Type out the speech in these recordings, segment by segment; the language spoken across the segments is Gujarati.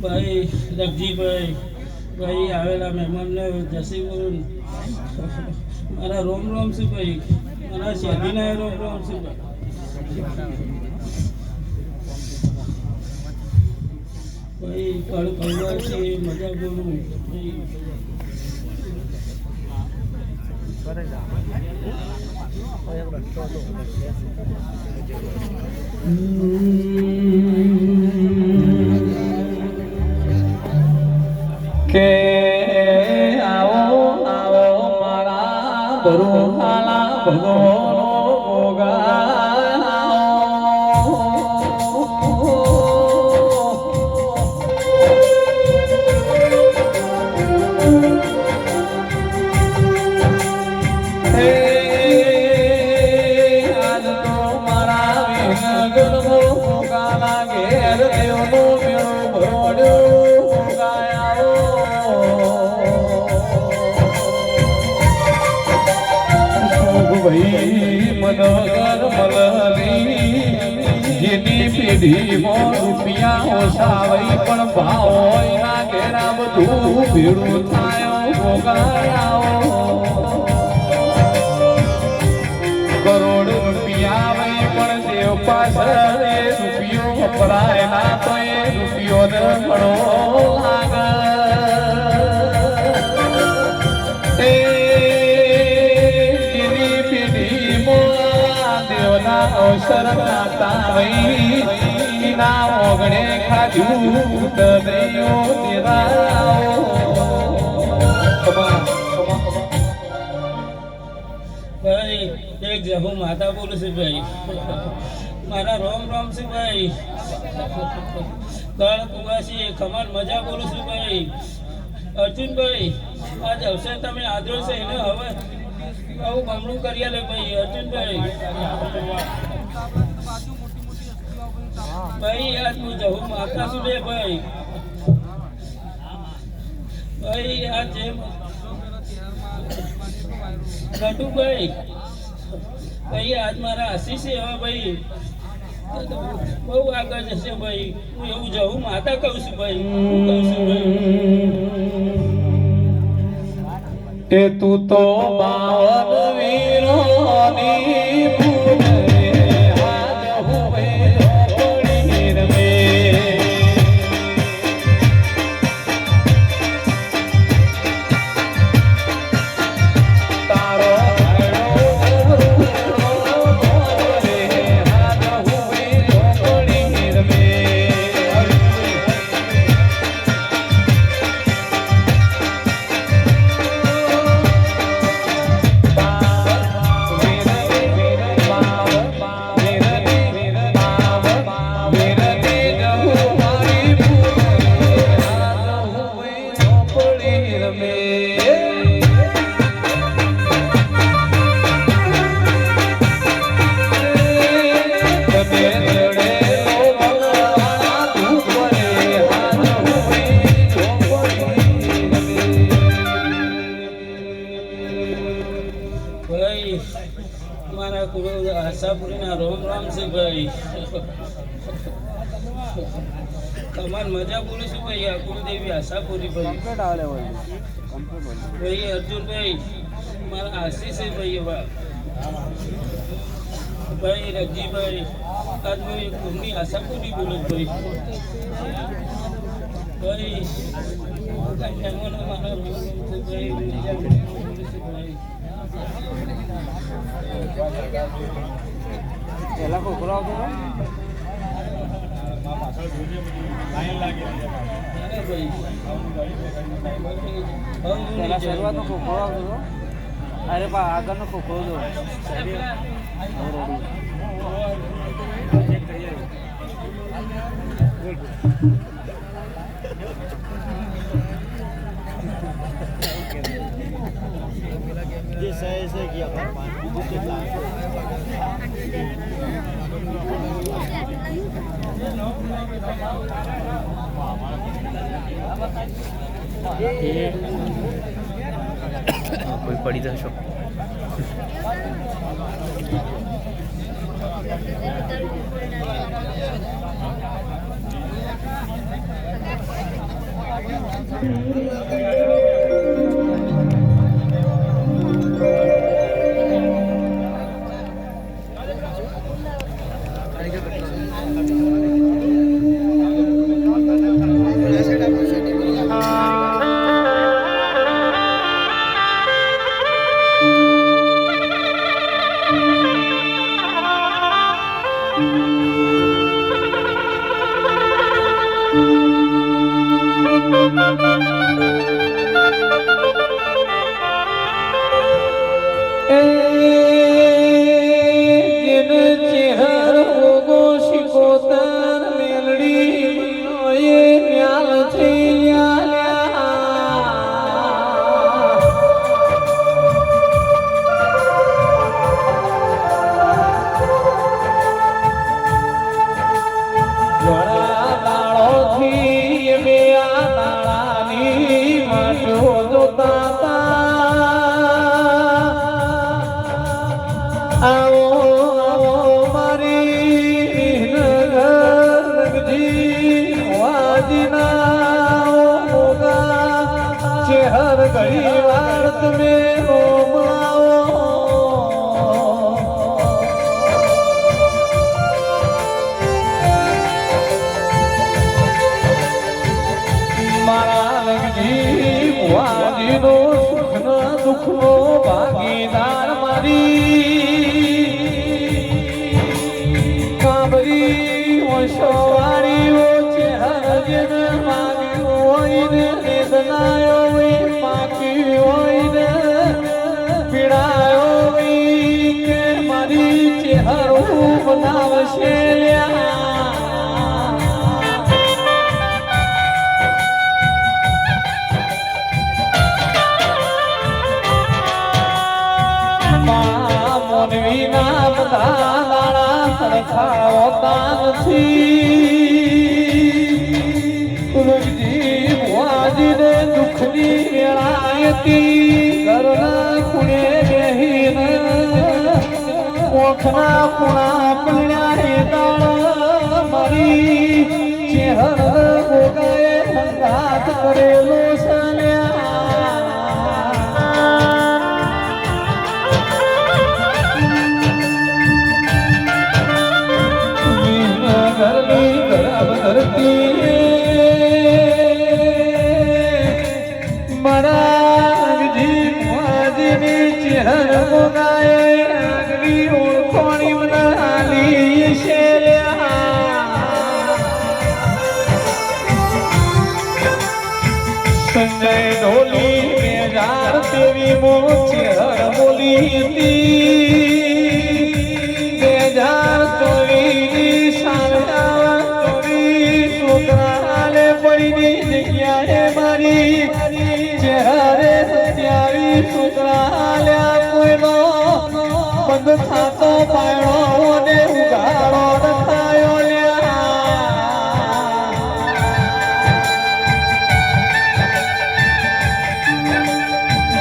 ભાઈ, લગજીભાઈ, ભાઈ, આવેલા મહેમાનને જસી બોલ મારા રોમ રોમ છે ભાઈ. મારા શેરીના રોમ રોમ છે ભાઈ. કળ કળવા છે, મજા બોલું ભાઈ. કે આવો આવો મારા ભરોહાલા ભગવાનો ભાઈ મનોગર મલની જેની પેઢીમાં રૂપિયા ઓછાવઈ પણ ભાવ ના ઘેરા બધું ભેડું થાય ભોગાયાઓ કરોડ રૂપિયા વઈ પણ દેવ એ રૂપિયો વપરાય ના તો એ રૂપિયો ઘણો લાગે. દેવના અવસર નાતા વઈ ના ઓગણે ખાધ્યું દેરાઓ કમા કમા ભાઈ એક જહુ માતા બોલું છું ભાઈ. મારા રોમ રોમ છે ભાઈ. ગળ કુવાસી ખમણ મજા બોલું છું ભાઈ. અર્જુનભાઈ આજ અવસર તમે આદરો છે એને હવે આવું બમણું કરી લે ભાઈ, અર્જુનભાઈ. ભાઈ આજ હું જવું માતા છું ભાઈ? ભાઈ, આ જેમ ગટુભાઈ ભાઈ આજ મારા આશીષ હવે ભાઈ. બહુ આગળ જશે ભાઈ. હું એવું જવું માતા કહું છું ભાઈ. હું કહું છું ભાઈ. એ તું તો બાવન વીરોની છું ભાઈ આ કુળદેવી આશાપુરી ભાઈ. ભાઈ અર્જુનભાઈ મારા આશીષ છે ભાઈ એવા. ભાઈ રગજીભાઈ આજ હું આશાપુરી બોલું ભાઈ. ભાઈ મારા ભાઈ પેલા ખોખરો આવતો પેલા શરૂઆતનો ખોખો આવતો અરે પા આગળનો ખોખો હતો જે સહી સહી ગયા બીજું કેટલા કોઈ પડી જશો. આવો સુખનો દુઃખનો ભાગીદાર મોનવીના બધા દાડા સરખા હોતા નથી તુલજી ભુવાજીને દુઃખની વેળાયતી ઘરના ખૂણે બેહીને કોખના પૂણા પીણ્યા હે દાડા મારી ચેહર ગોગાએ સંઘાત કરેલો સલ્યા. બંધ થાતો પાયણો ને ઉગાડો રખાયો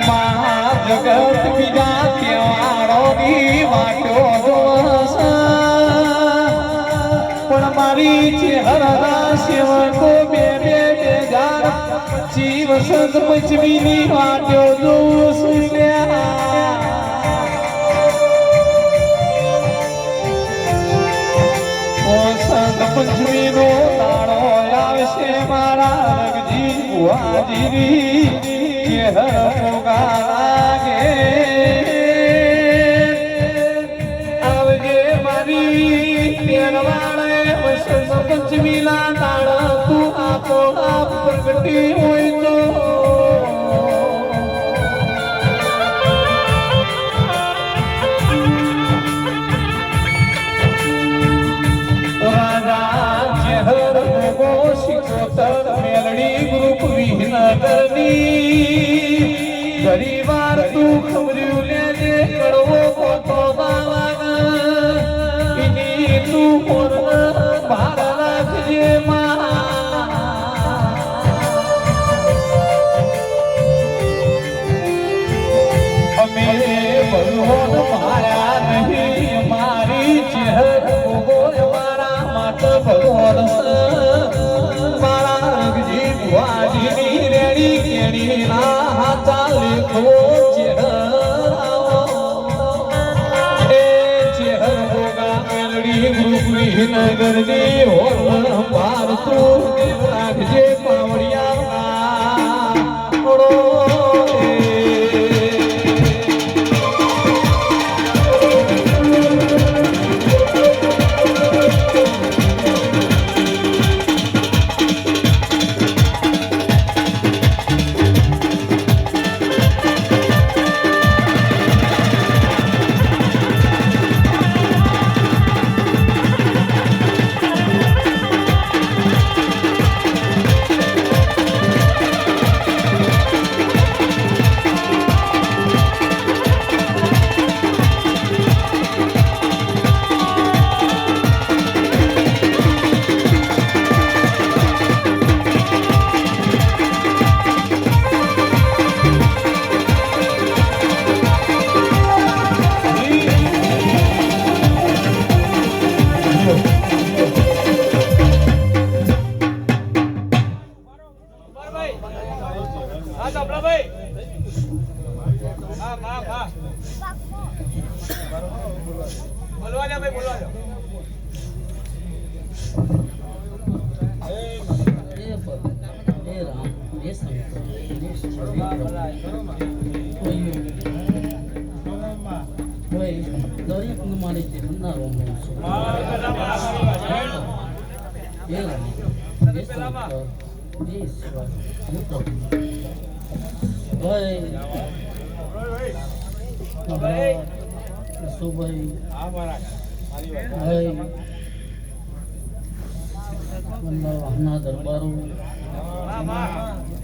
મહાજગત બીજા તહેવારોની વાટો જોશે. પણ મારી હજાર પચી વસંત પંચમીની વાટો જોઉં છું લ્યા. નો દાડો આવશે મારા રગજી બુઆજીની ચેહર મોગા લાગે આવજે મારી તેરવાળે વસંત પંચમીના દાડા તું આપો, આપ પ્રગટી હોય તો ગુરુકુળી નગરની હોલ ભારતું મહારાજ ભાઈ વલ્લભ વાહના દરબારો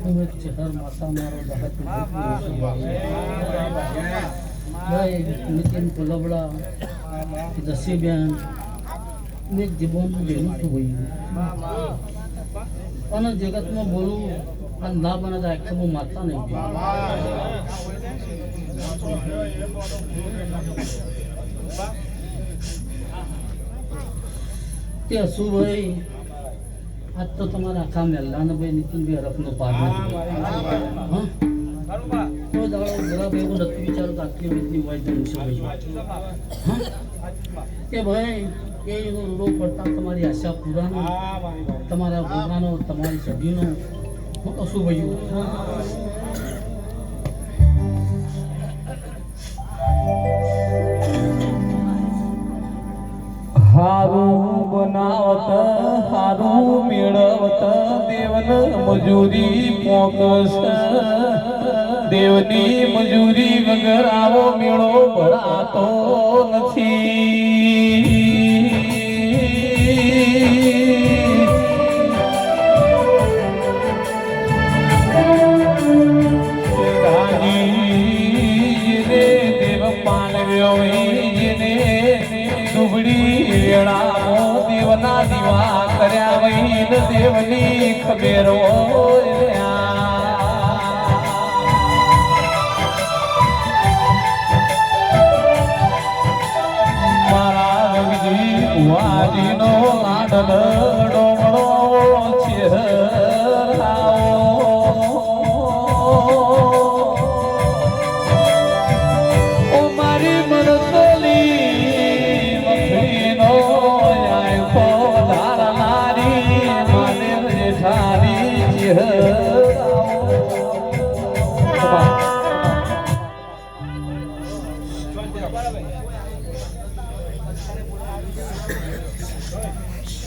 માતા મારો ભાઈ નીતિન કુલબડા દસીબેન ને જીવનનું જેવું છું અને જગતમાં બોલું અને ના બને તો આખે હું માતા નહીં તે શું ભાઈ આજ તો તમારા આખા મેલ્લાને ભાઈ નીતિનભાઈ હરફનો પાર કોઈ દાડો બરાબર એવું નથી વિચારું કે આટલી રીતની હોય તો છે ભાઈ. હા? કે ભાઈ એ એનો રૂડો પડતા તમારી આશા પૂરાનો તમારા ભોગાનો તમારી સભ્યનો હું તો ભાઈ હારું બનાવત હારું મેળવત દેવન મજૂરી મોકસ દેવની મજૂરી વગર આવો મેળો ભરાતો નથી. દેવની ખબેરો મારા રંગજી કુવાજીનો લાડલ